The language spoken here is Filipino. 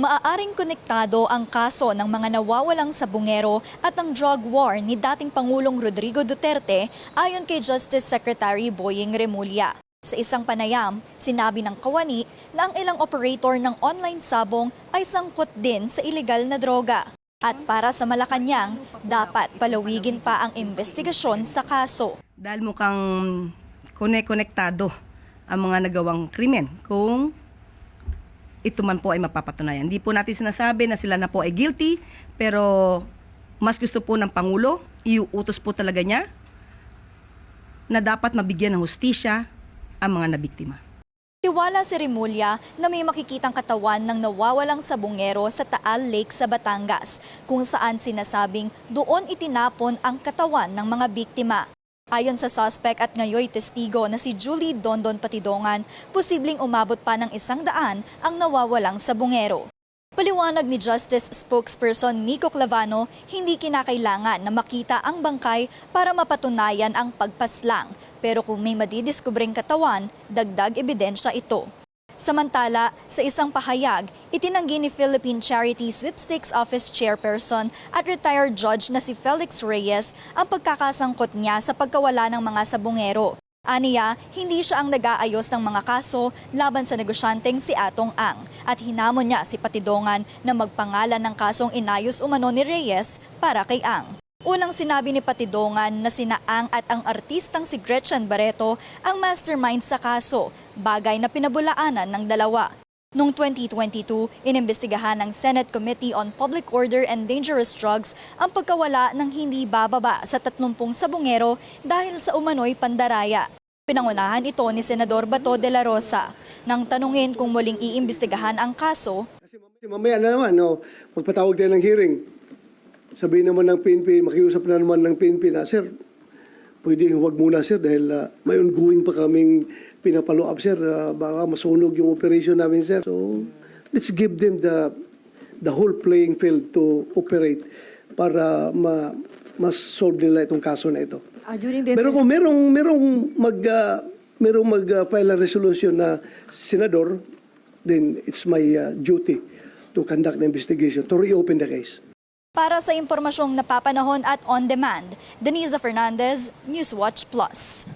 Maaaring konektado ang kaso ng mga nawawalang sabungero at ang drug war ni dating Pangulong Rodrigo Duterte ayon kay Justice Secretary Boying Remulla. Sa isang panayam, sinabi ng kawani na ang ilang operator ng online sabong ay sangkot din sa ilegal na droga. At para sa Malacanang, dapat palawigin pa ang investigasyon sa kaso. Dahil mukhang kone-konektado ang mga nagawang krimen kung ito man po ay mapapatunayan. Hindi po natin sinasabi na sila na po ay guilty, pero mas gusto po ng Pangulo, iuutos po talaga niya na dapat mabigyan ng hustisya ang mga nabiktima. Tiwala si Remulla na may makikitang katawan ng nawawalang sabungero sa Taal Lake sa Batangas, kung saan sinasabing doon itinapon ang katawan ng mga biktima. Ayon sa suspect at ngayoy testigo na si Julie Dondon Patidongan, posibleng umabot pa ng isang daan ang nawawalang sabungero. Paliwanag ni Justice spokesperson Nico Clavano, hindi kinakailangan na makita ang bangkay para mapatunayan ang pagpaslang. Pero kung may madidiskubreng katawan, dagdag ebidensya ito. Samantala, sa isang pahayag, itinanggi ni Philippine Charity Sweepstakes Office Chairperson at retired judge na si Felix Reyes ang pagkakasangkot niya sa pagkawala ng mga sabungero. Aniya, hindi siya ang nag-aayos ng mga kaso laban sa negosyanteng si Atong Ang at hinamon niya si Patidongan na magpangalan ng kasong inayos umano ni Reyes para kay Ang. Unang sinabi ni Patidongan na sina Ang at ang artistang si Gretchen Barreto ang mastermind sa kaso, bagay na pinabulaanan ng dalawa. Noong 2022, inimbestigahan ng Senate Committee on Public Order and Dangerous Drugs ang pagkawala ng hindi bababa sa 30 sabungero dahil sa umano'y pandaraya. Pinangunahan ito ni Senador Bato de la Rosa. Nang tanungin kung muling iimbestigahan ang kaso, Kasi mamaya na naman, no, magpatawag tayo ng hearing. Sabihin naman ng PNP, makiusap na naman ng PNP na, Sir, pwede huwag muna, Sir, dahil ah, may ongoing pa kaming pinapalo up, Sir. Ah, baka masunog yung operation namin, Sir. So, let's give them the the whole playing field to operate para ma mas solve nila itong kaso na ito. Pero kung merong merong mag ah, merong mag ah, file resolution na senador, then it's my ah, duty to conduct the investigation to reopen the case. Para sa impormasyong napapanahon at on demand, Denise Fernandez, Newswatch Plus.